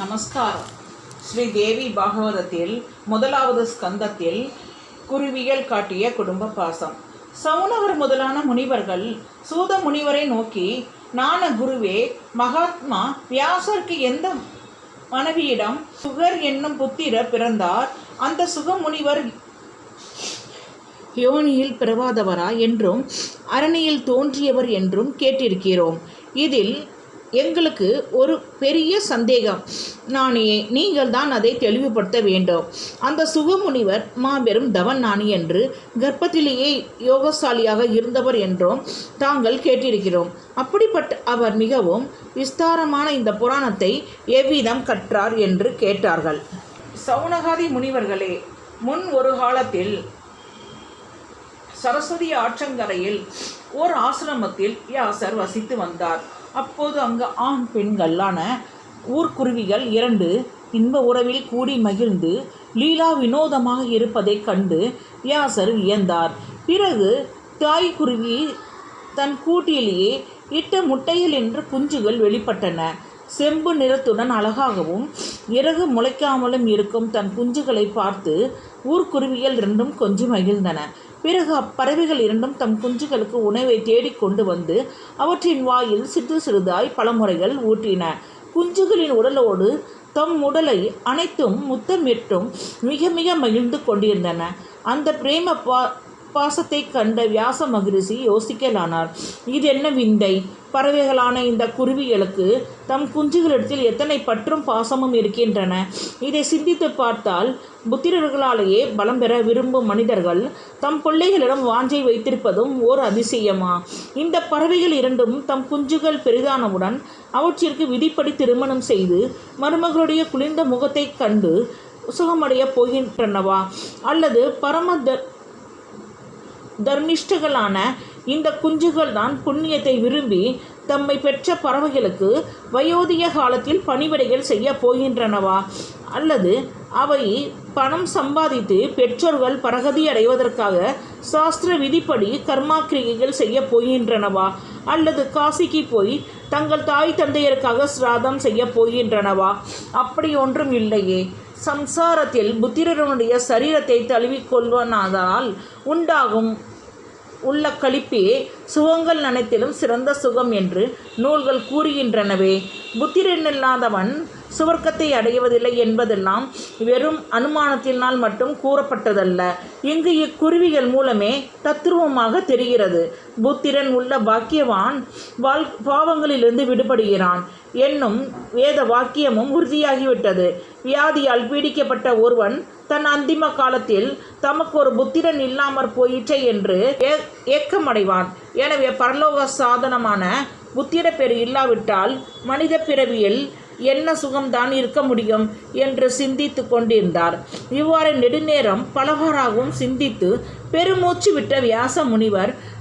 நமஸ்காரம். ஸ்ரீ தேவி பாகவதத்தில் முதலாவது ஸ்கந்தத்தில் குருவிகள் காட்டிய குடும்ப பாசம். சவுனவர் முதலான முனிவர்கள் சூத முனிவரை நோக்கி நான குருவே மகாத்மா வியாசருக்கு எந்த மனைவியிடம் சுகர் என்னும் புத்திர பிறந்தார்? அந்த சுக முனிவர் யோனியில் பிறவாதவரா என்றும் அரணியில் தோன்றியவர் என்றும் கேட்டிருக்கிறோம். இதில் எங்களுக்கு ஒரு பெரிய சந்தேகம். நானே நீங்கள் தான் அதை தெளிவுபடுத்த வேண்டும். அந்த சுகமுனிவர் மாபெரும் தவன் நாணி என்று கர்ப்பத்திலேயே யோகசாலியாக இருந்தவர் என்றும் தாங்கள் கேட்டிருக்கிறோம். அப்படிப்பட்ட அவர் மிகவும் விஸ்தாரமான இந்த புராணத்தை எவ்விதம் கற்றார் என்று கேட்டார்கள். சவுனகாதி முனிவர்களே முன் ஒரு காலத்தில் சரஸ்வதி ஆற்றங்கரையில் ஓர் ஆசிரமத்தில் வியாசர் வசித்து வந்தார். அப்போது அங்கு ஆண் பெண்களான ஊர்க்குருவிகள் இரண்டு இன்ப உறவில் கூடி மகிழ்ந்து லீலா வினோதமாக இருப்பதைக் கண்டு வியாசர் வியந்தார். பிறகு தாய்க்குருவி தன் கூட்டிலேயே இட்ட முட்டையில் என்று குஞ்சுகள் வெளிப்பட்டன. செம்பு நிறத்துடன் அழகாகவும் இறகு முளைக்காமலும் இருக்கும் தன் குஞ்சுகளை பார்த்து ஊர்க்குருவிகள் இரண்டும் கொஞ்சம் மகிழ்ந்தன. பிறகு அப்பறவைகள் இரண்டும் தம் குஞ்சுகளுக்கு உணவை தேடிக் கொண்டு வந்து அவற்றின் வாயில் சிறு சிறிதாய் பலமுறைகள் ஊட்டின. குஞ்சுகளின் உடலோடு தம் உடலை அனைத்தும் முத்தமிட்டும் மிக மிக மகிழ்ந்து கொண்டிருந்தன. அந்த பிரேம பா பாசத்தை கண்ட வியாச மகிரிஷி யோசிக்கலானார். இது என்ன விந்தை? பறவைகளான இந்த குருவிகளுக்கு தம் குஞ்சுகளிடத்தில் எத்தனை பற்றும் பாசமும் இருக்கின்றன. இதை சிந்தித்து பார்த்தால் புத்திரர்களாலேயே பலம் பெற விரும்பும் மனிதர்கள் தம் பிள்ளைகளிடம் வாஞ்சை வைத்திருப்பதும் ஓர் அதிசயமா? இந்த பறவைகள் இரண்டும் தம் குஞ்சுகள் பெரிதானவுடன் அவற்றிற்கு விதிப்படி திருமணம் செய்து மருமகளுடைய குளிர்ந்த முகத்தைக் கண்டு சுகமடைய போகின்றனவா? அல்லது பரம தர்மிஷ்டர்களான இந்த குஞ்சுகள் தான் புண்ணியத்தை விரும்பி தம்மை பெற்ற பறவைகளுக்கு வயோதிக காலத்தில் பணிவிடைகள் செய்ய போகின்றனவா? அல்லது அவை பணம் சம்பாதித்து பெற்றோர்கள் பரகதி அடைவதற்காக சாஸ்திர விதிப்படி கர்மாக்கிரிகைகள் செய்ய போகின்றனவா? அல்லது காசிக்கு போய் தங்கள் தாய் தந்தையருக்காக சிராதம் செய்ய போகின்றனவா? அப்படி ஒன்றும் இல்லையே. சம்சாரத்தில் புத்திரனுடைய சரீரத்தை தழுவிக்கொள்வனாதால் உண்டாகும் உள்ள கழிப்பே சுகங்கள் அனைத்திலும் சிறந்த சுகம் என்று நூல்கள் கூறுகின்றனவே. புத்திரனில்லாதவன் சுவர்க்கத்தை அடைவதில்லை என்பதெல்லாம் வெறும் அனுமானத்தினால் மட்டும் கூறப்பட்டதல்ல. இங்கு இக்குருவிகள் மூலமே தத்துருவமாக தெரிகிறது. புத்திரன் உள்ள பாக்கியவான் வாழ் பாவங்களிலிருந்து விடுபடுகிறான். என்னும் வேத வாக்கியமும் உறுதியாகிவிட்டது. வியாதியால் பீடிக்கப்பட்ட ஒருவன் தன் அந்திம காலத்தில் தமக்கு ஒரு புத்திரன் இல்லாமற் போயிற்றே என்று ஏக்கமடைவான். எனவே பரலோக சாதனமான புத்திர பெரு இல்லாவிட்டால் மனித பிறவியில் என்ன சுகம்தான் இருக்க முடியும் என்று சிந்தித்து கொண்டிருந்தார். இவ்வாறு நெடுநேரம் பலவாறாகவும் சிந்தித்து பெருமூச்சு விட்ட வியாச முனிவர்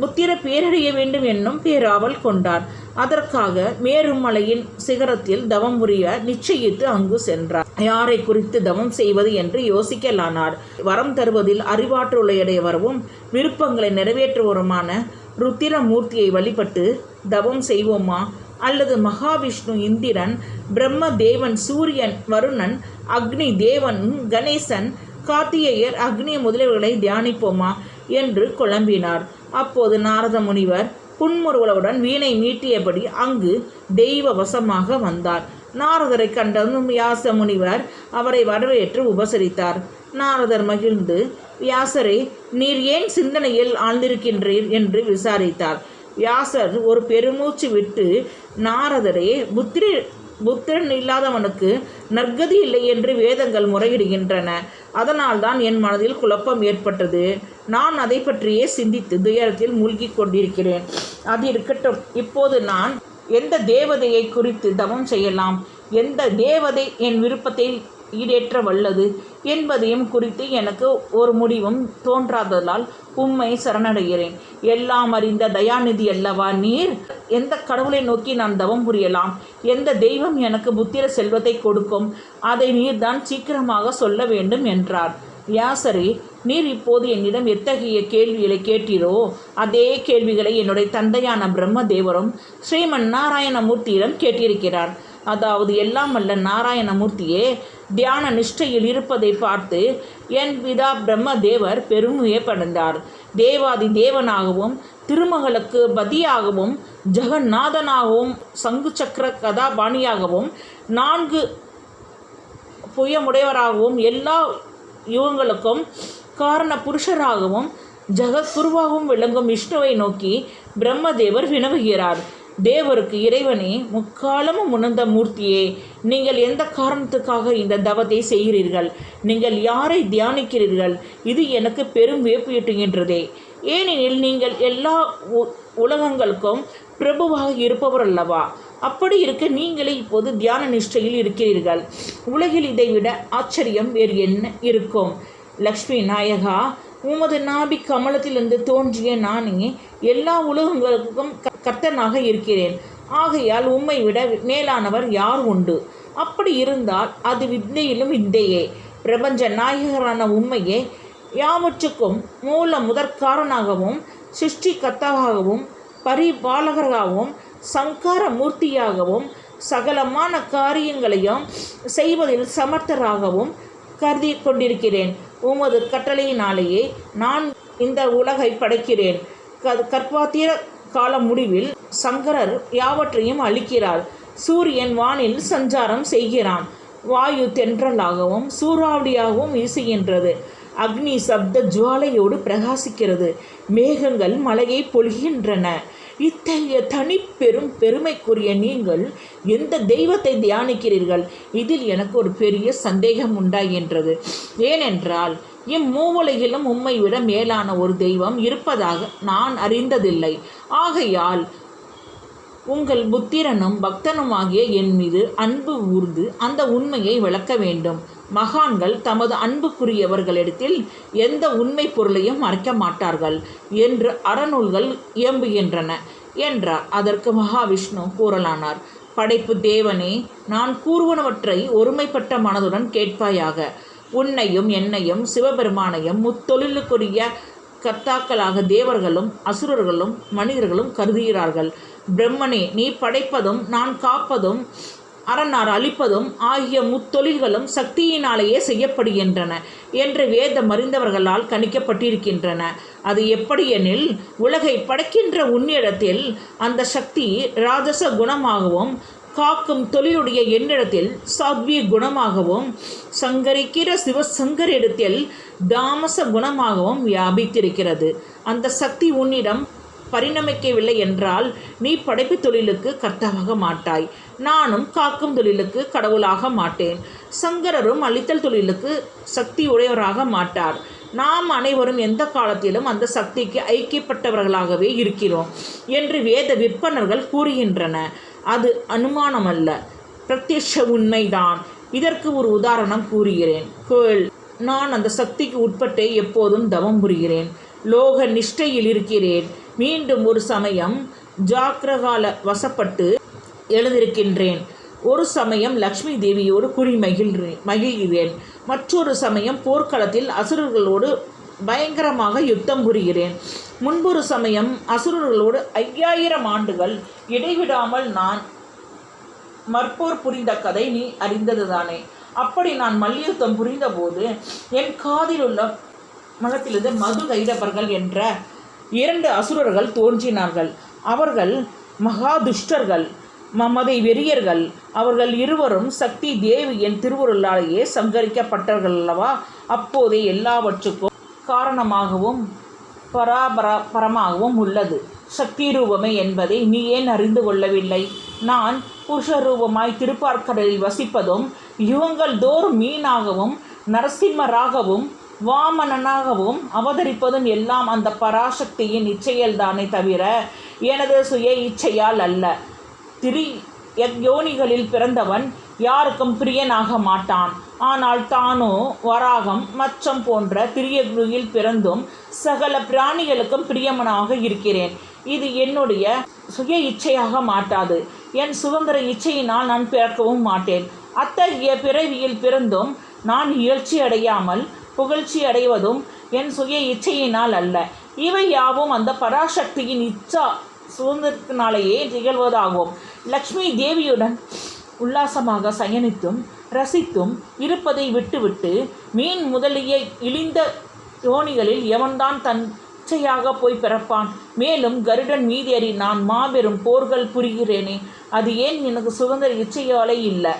புத்திர பேரடைய வேண்டும் என்னும் பேராவல் கொண்டார். அதற்காக மேருமலையின் சிகரத்தில் தவம் புரிய நிச்சயித்து அங்கு சென்றார். யாரை குறித்து தவம் செய்வது என்று யோசிக்கலானார். வரம் தருவதில் அறிவாற்றுடையவரும் விருப்பங்களை நிறைவேற்றுவருமான ருத்திரமூர்த்தியை வழிபட்டு தவம் செய்வோமா? அல்லது மகாவிஷ்ணு இந்திரன் பிரம்ம தேவன் சூரியன் வருணன் அக்னி தேவன் கணேசன் கார்த்திகேயர் அக்னி முதலியவர்களை தியானிப்போமா என்று குழம்பினார். அப்போது நாரத முனிவர் புன்முறுவலுடன் வீணை மீட்டியபடி அங்கு தெய்வ வசமாக வந்தார். நாரதரை கண்டதும் வியாச முனிவர் அவரை வரவேற்று உபசரித்தார். நாரதர் மகிழ்ந்து வியாசரே நீர் ஏன் சிந்தனையில் ஆழ்ந்திருக்கின்றீர்? என்று விசாரித்தார். வியாசர் ஒரு பெருமூச்சு விட்டு நாரதரே புத்திரி புத்திரன் இல்லாதவனுக்கு நற்கதி இல்லை என்று வேதங்கள் முறையிடுகின்றன. அதனால்தான் என் மனதில் குழப்பம் ஏற்பட்டது. நான் அதை பற்றியே சிந்தித்து துயரத்தில் மூழ்கி கொண்டிருக்கிறேன். அது இருக்கட்டும். இப்போது நான் எந்த தேவதையை குறித்து தவம் செய்யலாம்? எந்த தேவதை என் விருப்பத்தை ஈடேற்ற வல்லது என்பதையும் குறித்து எனக்கு ஒரு முடிவும் தோன்றாததால் உம்மை சரணடைகிறேன். எல்லாம் அறிந்த தயாநிதி அல்லவா நீர்? எந்த கடவுளை நோக்கி நான் தவம் புரியலாம்? எந்த தெய்வம் எனக்கு புத்திர செல்வத்தை கொடுக்கும்? அதை நீர்தான் சீக்கிரமாக சொல்ல வேண்டும் என்றார். வியாசரே நீர் இப்போது என்னிடம் எத்தகைய கேள்விகளை கேட்டீரோ? அதே கேள்விகளை என்னுடைய தந்தையான பிரம்மதேவரும் ஸ்ரீமன் நாராயணமூர்த்தியிடம் கேட்டிருக்கிறார். அதாவது எல்லாம் அல்ல நாராயணமூர்த்தியே தியான நிஷ்டையில் இருப்பதை பார்த்து என் பிதா பிரம்மதேவர் பெருமையை படைந்தார் தேவாதி தேவனாகவும் திருமகளுக்கு பதியாகவும் ஜெகநாதனாகவும் சங்கு சக்கர கதாபாணியாகவும் நான்கு புயமுடையவராகவும் எல்லா யுகங்களுக்கும் காரண புருஷராகவும் ஜெகத்குருவாகவும் விளங்கும் விஷ்ணுவை நோக்கி பிரம்மதேவர் வினவுகிறார். தேவருக்கு இறைவனே முக்காலமும் உணர்ந்த மூர்த்தியே நீங்கள் எந்த காரணத்துக்காக இந்த தவத்தை செய்கிறீர்கள்? நீங்கள் யாரை தியானிக்கிறீர்கள்? இது எனக்கு பெரும் வேப்பியூட்டுகின்றதே ஏனெனில் நீங்கள் எல்லா உ- உலகங்களுக்கும் பிரபுவாக இருப்பவர் அல்லவா அப்படி இருக்க நீங்களே இப்போது தியான நிஷ்டையில் இருக்கிறீர்கள். உலகில் இதைவிட ஆச்சரியம் வேறு என்ன இருக்கும்? லக்ஷ்மி நாயகா உமது நாபி கமலத்திலிருந்து தோன்றிய நானே எல்லா உலகங்களுக்கும் கர்த்தனாக இருக்கிறேன். ஆகையால் உம்மை விட மேலானவர் யார் உண்டு? அப்படி இருந்தால் அது வித்தையிலும் வித்தையே பிரபஞ்ச நாயகரான உண்மையே யாவற்றுக்கும் மூல முதற்காரனாகவும் சிருஷ்டி கர்த்தாவாகவும் பரிபாலகராகவும் சங்கார மூர்த்தியாகவும் சகலமான காரியங்களையும் செய்வதில் சமர்த்தராகவும் கருதி கொண்டிருக்கிறேன் உமது கட்டளையினாலேயே நான் இந்த உலகை படைக்கிறேன். க- கற்பாத்திர கால முடிவில் சங்கரர் யாவற்றையும் அளிக்கிறார் சூரியன் வானில் சஞ்சாரம் செய்கிறான். வாயு தென்றலாகவும் சூறாவளியாகவும் வீசுகின்றது. அக்னி சப்த ஜுவாலையோடு பிரகாசிக்கிறது. மேகங்கள் மலையை பொழிகின்றன. இத்தகைய தனிப்பெரும் பெருமைக்குரிய நீங்கள் எந்த தெய்வத்தை தியானிக்கிறீர்கள்? இதில் எனக்கு ஒரு பெரிய சந்தேகம் உண்டாகின்றது ஏனென்றால் இம்மூவுலகிலும் உம்மை விட மேலான ஒரு தெய்வம் இருப்பதாக நான் அறிந்ததில்லை. ஆகையால் உங்கள் புத்திரனும் பக்தனுமாகிய என் மீது அன்பு ஊர்ந்து அந்த உண்மையை விளக்க வேண்டும். மகான்கள் தமது அன்புக்குரியவர்களிடத்தில் எந்த உண்மை பொருளையும் மறைக்க மாட்டார்கள் என்று அறநூல்கள் இயம்புகின்றன என்றார். அதற்கு மகாவிஷ்ணு கூறலானார் படைப்பு தேவனே நான் கூறுவனவற்றை ஒருமைப்பட்ட மனதுடன் கேட்பாயாக. உன்னையும் என்னையும் சிவபெருமானையும் முத்தொழிலுக்குரிய கர்த்தாக்களாக தேவர்களும் அசுரர்களும் மனிதர்களும் கருதுகிறார்கள். பிரம்மனே நீ படைப்பதும் நான் காப்பதும் அரணார் அழிப்பதும் ஆகிய முத்தொழில்களும் சக்தியினாலேயே செய்யப்படுகின்றன என்று வேதம் அறிந்தவர்களால் கணிக்கப்பட்டிருக்கின்றன. அது எப்படியெனில் உலகை படைக்கின்ற உன்னிடத்தில் அந்த சக்தி ராஜச குணமாகவும் காக்கும் தொழிலுடைய என்னிடத்தில் சாத்விய குணமாகவும் சங்கரிக்கிற சிவசங்கரிடத்தில் தாமச குணமாகவும் வியாபித்திருக்கிறது. அந்த சக்தி உன்னிடம் பரிணமிக்கவில்லை என்றால் நீ படைப்பு தொழிலுக்கு கர்த்தாவாக மாட்டாய். நானும் காக்கும் தொழிலுக்கு கடவுளாக மாட்டேன். சங்கரரும் அழித்தல் தொழிலுக்கு சக்தி உடையவராக மாட்டார். நாம் அனைவரும் எந்த காலத்திலும் அந்த சக்திக்கு ஐக்கியப்பட்டவர்களாகவே இருக்கிறோம் என்று வேத விற்பனர்கள் கூறுகின்றன. அது அனுமானமல்ல. பிரத்யட்ச உண்மைதான். இதற்கு ஒரு உதாரணம் கூறுகிறேன். கேள். நான் அந்த சக்திக்கு உட்பட்டே எப்போதும் தவம் புரிகிறேன். லோக நிஷ்டையில் இருக்கிறேன். மீண்டும் ஒரு சமயம் ஜாக்கிரகால வசப்பட்டு எழுதியிருக்கின்றேன் ஒரு சமயம் லக்ஷ்மி தேவியோடு குடி மகிழ்கிறேன் மகிழ்கிறேன். மற்றொரு சமயம் போர்க்களத்தில் அசுரர்களோடு பயங்கரமாக யுத்தம் புரிகிறேன். முன்பொரு சமயம் அசுரர்களோடு ஐயாயிரம் ஆண்டுகள் இடைவிடாமல் நான் மற்போர் புரிந்த கதை நீ அறிந்ததுதானே. அப்படி நான் மல்யுத்தம் புரிந்தபோது என் காதில் உள்ள மனத்திலிருந்து மது கைதவர்கள் என்ற இரண்டு அசுரர்கள் தோன்றினார்கள். அவர்கள் மகா துஷ்டர்கள் மமதை வெறியர்கள். அவர்கள் இருவரும் சக்தி தேவியின் திருவுருளாலேயே சங்கரிக்கப்பட்டார்கள் அல்லவா அப்போதே எல்லாவற்றுக்கும் காரணமாகவும் பராபரமாகவும் உள்ளது. சக்தி ரூபமே என்பதை நீ ஏன் அறிந்து கொள்ளவில்லை? நான் புருஷ ரூபமாய் திருப்பார்க்கடலில் வசிப்பதும் யுகங்கள் தோறும் மீனாகவும் நரசிம்மராகவும் வாமனனாகவும் அவதரிப்பதும் எல்லாம் அந்த பராசக்தியின் இச்சையல்தானே தவிர எனது சுய இச்சையால் அல்ல. திரி யோனிகளில் பிறந்தவன் யாருக்கும் பிரியனாக மாட்டான். ஆனால் தானோ வராகம் மச்சம் போன்ற திரியகுருவில் பிறந்தும் சகல பிராணிகளுக்கும் பிரியமனாக இருக்கிறேன். இது என்னுடைய சுய இச்சையாக மாட்டாது. என் சுதந்திர இச்சையினால் நான் பிறக்கவும் மாட்டேன். அத்தகைய பிறவியில் பிறந்தும் நான் இயற்சி அடையாமல் புகழ்ச்சி அடைவதும் என் சுய இச்சையினால் அல்ல. இவை யாவும் அந்த பராசக்தியின் இச்சா சுதந்திரத்தினாலேயே நிகழ்வதாகும் லக்ஷ்மி தேவியுடன் உல்லாசமாக சயனித்தும் ரசித்தும் இருப்பதை விட்டுவிட்டு மீன் முதலிய இழிந்த யோனிகளில் எவன்தான் தன் இச்சையாக போய் பிறப்பான்? மேலும் கருடன் மீதேறி நான் மாபெரும் போர்கள் புரிகிறேனே அது ஏன் எனக்கு சுதந்திர இச்சையாலே இல்லை?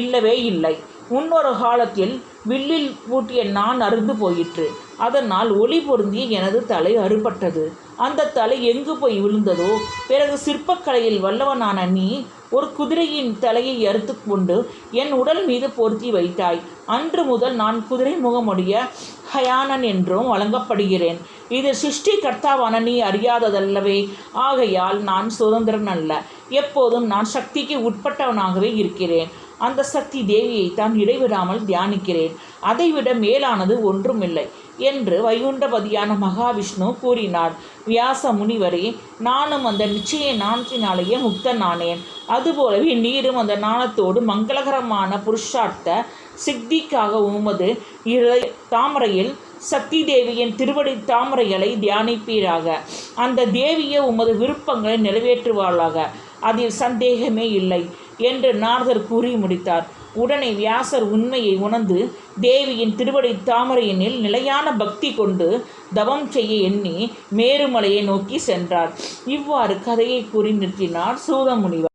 இல்லவே இல்லை. முன்னொரு காலத்தில் வில்லில் பூட்டிய நான் அருந்து போயிற்று. அதனால் ஒளி பொருந்திய எனது தலை அறுபட்டது. அந்த தலை எங்கு போய் விழுந்ததோ? பிறகு சிற்பக்கலையில் வல்லவனான நீ ஒரு குதிரையின் தலையை அறுத்து கொண்டு என் உடல் மீது பொருத்தி வைத்தாய். அன்று முதல் நான் குதிரை முகமுடைய ஹயானன் என்றும் வழங்கப்படுகிறேன். இது சிருஷ்டி கர்த்தாவான நீ அறியாததல்லவே. ஆகையால் நான் சுதந்திரன் அல்ல. எப்போதும் நான் சக்திக்கு உட்பட்டவனாகவே இருக்கிறேன். அந்த சக்தி தேவியை தான் இடைவிடாமல் தியானிக்கிறேன். அதைவிட மேலானது ஒன்றுமில்லை என்று வைகுண்டபதியான மகாவிஷ்ணு கூறினார். வியாச முனிவரே நானும் அந்த நிச்சய நாணத்தினாலேயே முக்தனானேன். அதுபோலவே நீரும் அந்த நாணத்தோடு மங்களகரமான புருஷார்த்த சித்திக்காக உமது இறை தாமரையில் சக்தி தேவியின் திருவடி தாமரைகளை தியானிப்பீராக. அந்த தேவியை உமது விருப்பங்களை நிறைவேற்றுவாளாக. அதில் சந்தேகமே இல்லை. என்று நாரதர் கூறி முடித்தார். உடனே வியாசர் உண்மையை உணர்ந்து தேவியின் திருவடி தாமரையினில் நிலையான பக்தி கொண்டு தவம் செய்ய எண்ணி மேருமலையை நோக்கி சென்றார். இவ்வாறு கதையை கூறி நிறுத்தினார் சூதமுனிவர்.